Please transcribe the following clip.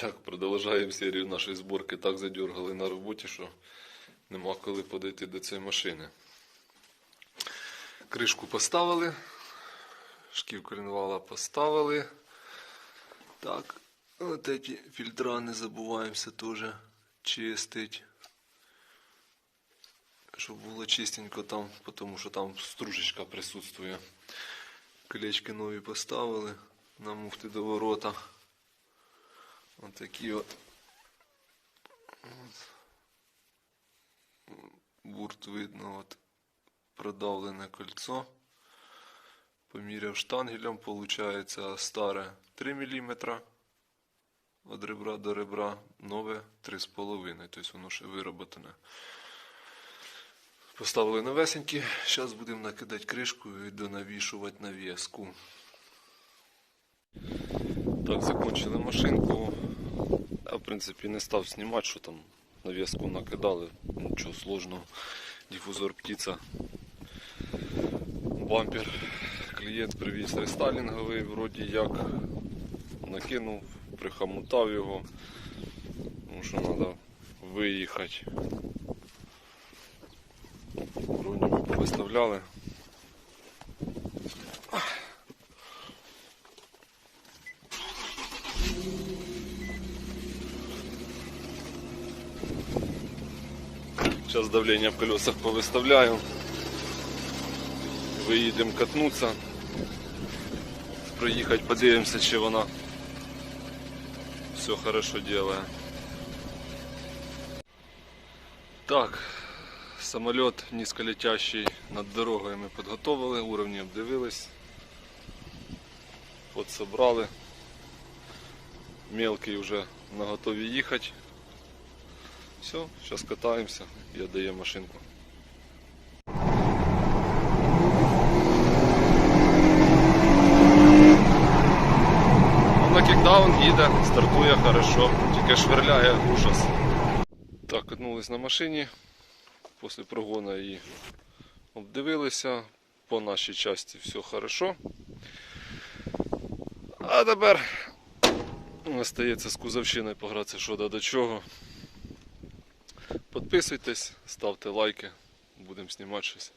Так, продовжуємо серію нашої зборки. Так задергали на роботі, що нема коли подойти до цієї машини. Кришку поставили. Шків коленвала поставили. Так, от ці фільтра не забуваємося теж чистить. Щоб було чистенько там, тому що там стружечка присутствує. Колечки нові поставили на муфти до ворота. Ось такі от. Бурт видно, от продавлене кольцо. Поміряв штангелем, виходить старе 3 мм. Від ребра до ребра, нове 3,5. Тобто воно ще вироботане. Поставили новесенькі. Зараз будемо накидати кришку і донавішувати навіску. Так, закончили машинку. Я, в принципі, не став знімати, що там навіску накидали. Нічого сложного. Дифузор птиця. Бампер. Клієнт привіз рестайлінговий, вроді як. Накинув, прихомутав його. Тому що треба виїхати. Вроді ми. Сейчас давление в колесах повыставляю. Виїдемо катнуться. Проїхати, подивимося, чи вона все хорошо делає. Так, самоліт низьколетящий над дорогою ми підготовили, уровні обдивились. Подсобрали. Мелкий вже на готові їхати. Все, зараз катаємося і віддаємо машинку. На кікдаун їде, стартує хорошо, тільки швирляє ужас. Так, катнулись на машині. Після прогону її обдивилися. По нашій часті все хорошо. А тепер остається з кузовщиною погратися що до чого. Підписуйтесь, ставте лайки, будемо знімати щось